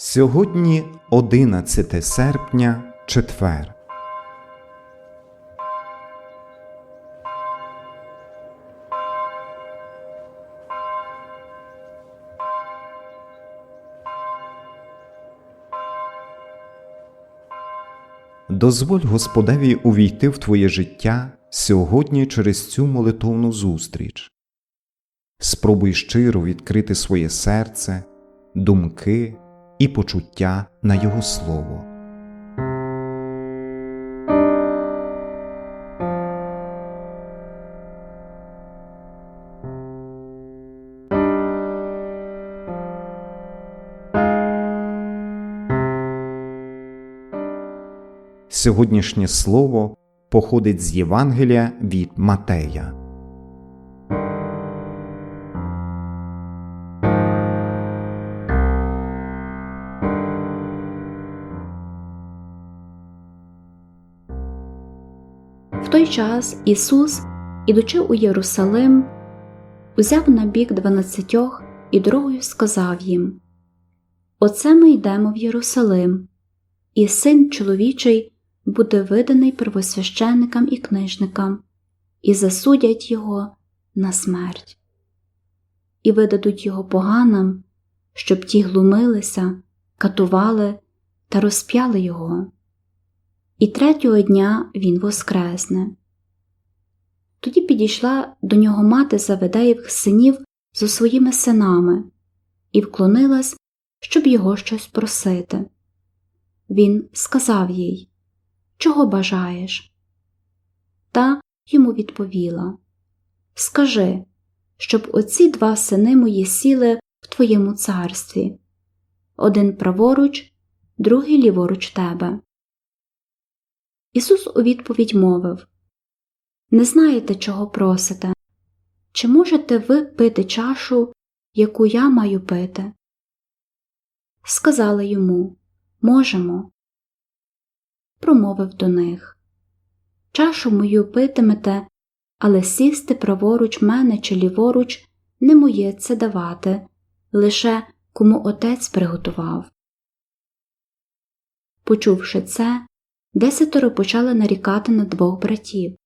Сьогодні 11 серпня, четвер. Дозволь Господеві увійти в твоє життя сьогодні через цю молитовну зустріч. Спробуй щиро відкрити своє серце, думки і почуття на Його Слово. Сьогоднішнє слово походить з Євангелія від Матея. Час Ісус, ідучи у Єрусалим, узяв на бік дванадцятьох і дорогою сказав їм Оце ми йдемо в Єрусалим, і син чоловічий буде виданий первосвященникам і книжникам, і засудять його на смерть, і видадуть його поганам, щоб ті глумилися, катували та розп'яли його і третього дня він воскресне. Тоді підійшла до нього мати Заведеєвих синів зо своїми синами і вклонилась, щоб його щось просити. Він сказав їй Чого бажаєш? Та йому відповіла Скажи, щоб оці два сини мої сіли в твоєму царстві один праворуч, другий ліворуч тебе. Ісус у відповідь мовив Не знаєте, чого просите? Чи можете ви пити чашу, яку я маю пити? Сказали йому Можемо. Промовив до них Чашу мою питимете, але сісти праворуч мене чи ліворуч не моє це давати, лише кому отець приготував. Почувши це, десятеро почали нарікати на двох братів.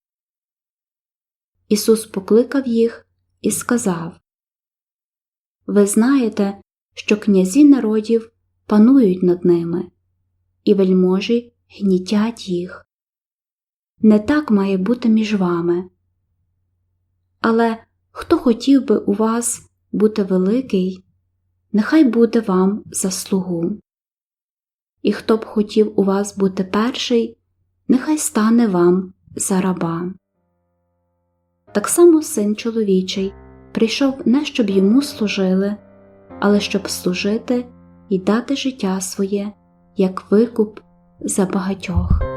Ісус покликав їх і сказав Ви знаєте, що князі народів панують над ними, і вельможі гнітять їх. Не так має бути між вами. Але хто хотів би у вас бути великий, нехай буде вам заслугу і хто б хотів у вас бути перший, нехай стане вам за раба. Так само син чоловічий прийшов не щоб йому служили, але щоб служити і дати життя своє як викуп за багатьох.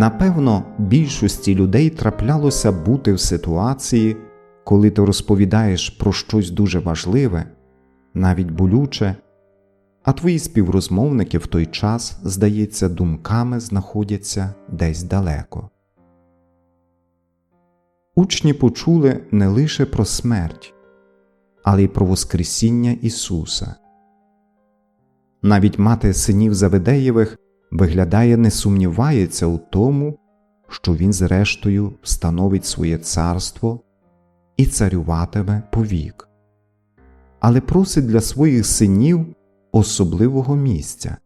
Напевно, більшості людей траплялося бути в ситуації, коли ти розповідаєш про щось дуже важливе, навіть болюче, а твої співрозмовники в той час, здається, думками знаходяться десь далеко. Учні почули не лише про смерть, але й про Воскресіння Ісуса. Навіть мати синів Заведеєвих виглядає, не сумнівається у тому, що він, зрештою, встановить своє царство і царюватиме повік, але просить для своїх синів особливого місця.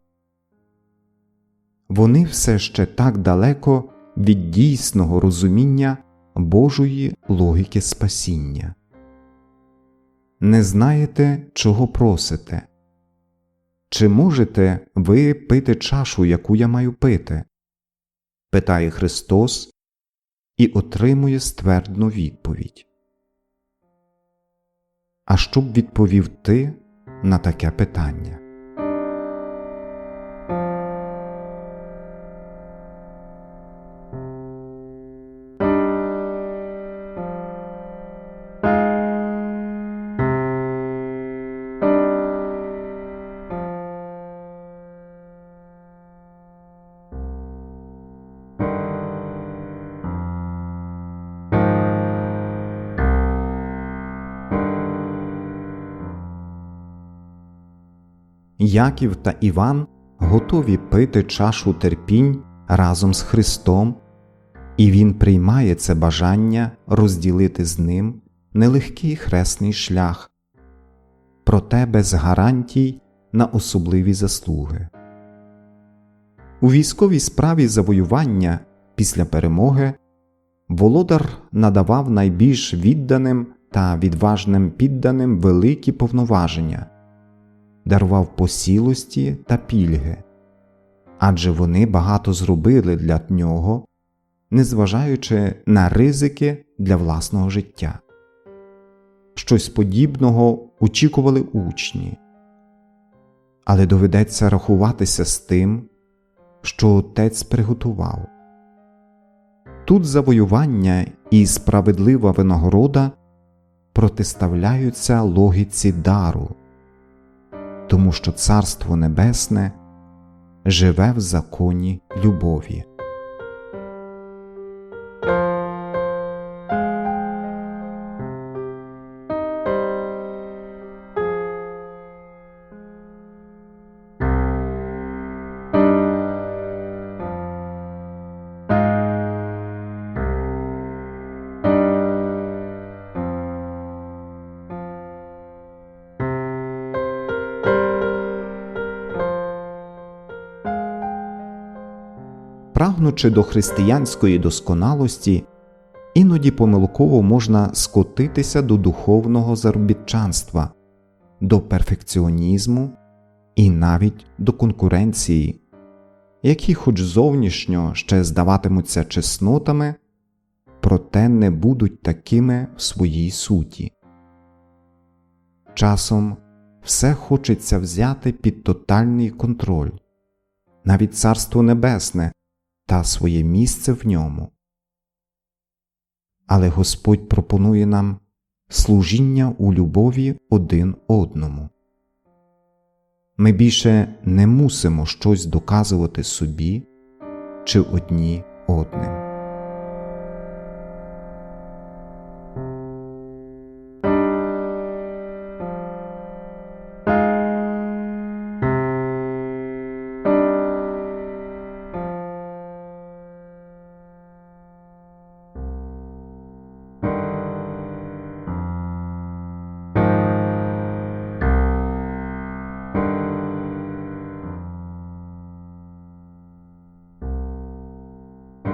Вони все ще так далеко від дійсного розуміння Божої логіки спасіння. Не знаєте, чого просите. Чи можете ви пити чашу, яку я маю пити? питає Христос і отримує ствердну відповідь. А що б відповів ти на таке питання? Яків та Іван готові пити чашу терпінь разом з Христом, і Він приймає це бажання розділити з ним нелегкий хресний шлях, проте без гарантій на особливі заслуги. У військовій справі завоювання після перемоги володар надавав найбільш відданим та відважним підданим великі повноваження, дарував посілості та пільги, адже вони багато зробили для нього, незважаючи на ризики для власного життя. Щось подібного очікували учні, але доведеться рахуватися з тим, що отець приготував. Тут завоювання і справедлива винагорода протиставляються логіці дару, тому що Царство Небесне живе в законі любові. Прагнучи до християнської досконалості, іноді помилково можна скотитися до духовного заробітчанства, до перфекціонізму і навіть до конкуренції, які, хоч зовнішньо ще здаватимуться чеснотами, проте не будуть такими в своїй суті. Часом все хочеться взяти під тотальний контроль, навіть Царство Небесне та своє місце в ньому. Але Господь пропонує нам служіння у любові один одному. Ми більше не мусимо щось доказувати собі чи одні одним.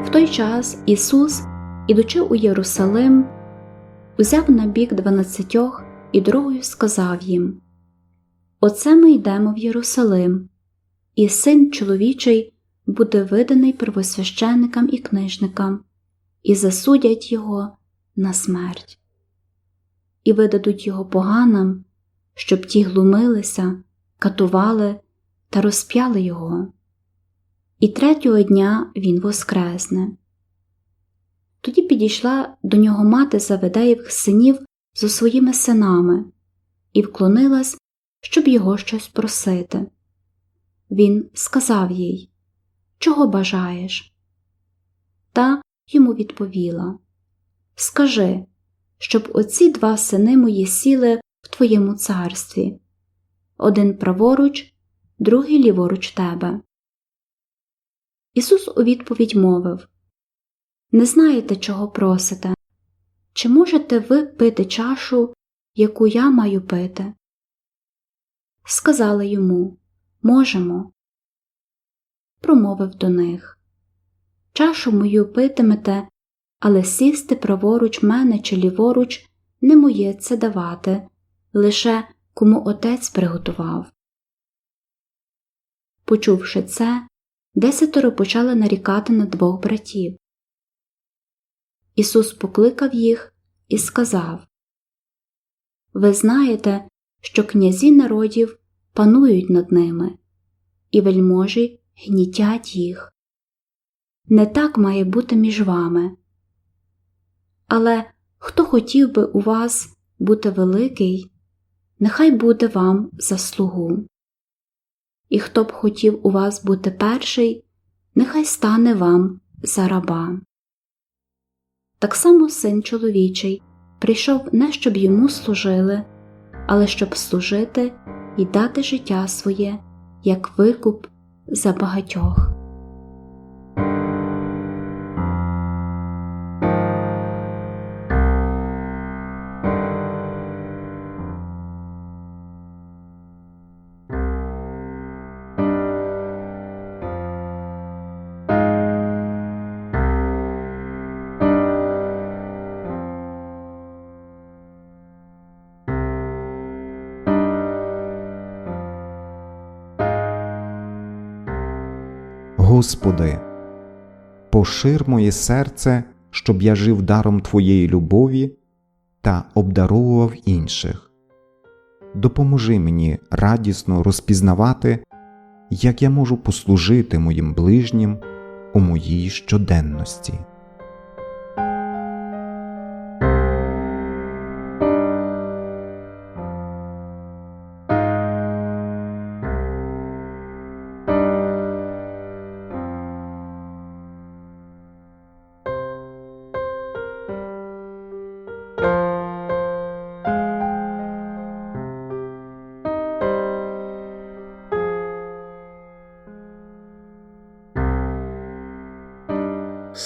В той час Ісус, ідучи у Єрусалим, узяв на бік дванадцятьох і дорогою сказав їм Оце ми йдемо в Єрусалим, і син чоловічий буде виданий первосвященникам і книжникам, і засудять його на смерть, і видадуть його поганам, щоб ті глумилися, катували та розп'яли його і третього дня він воскресне. Тоді підійшла до нього мати Заведеєвих синів зо своїми синами і вклонилась, щоб його щось просити. Він сказав їй Чого бажаєш? Та йому відповіла Скажи, щоб оці два сини мої сіли в твоєму царстві один праворуч, другий ліворуч тебе. Ісус у відповідь мовив Не знаєте, чого просите? Чи можете ви пити чашу, яку я маю пити? Сказали йому Можемо. Промовив до них Чашу мою питимете, але сісти праворуч мене чи ліворуч не моє це давати, лише кому отець приготував. Почувши це, десятеро почали нарікати на двох братів. Ісус покликав їх і сказав Ви знаєте, що князі народів панують над ними, і вельможі гнітять їх. Не так має бути між вами. Але хто хотів би у вас бути великий, нехай буде вам за слугу і хто б хотів у вас бути перший, нехай стане вам за раба. Так само син чоловічий прийшов не щоб йому служили, але щоб служити і дати життя своє як викуп за багатьох. Господи, пошир моє серце, щоб я жив даром Твоєї любові та обдаровував інших. Допоможи мені радісно розпізнавати, як я можу послужити моїм ближнім у моїй щоденності.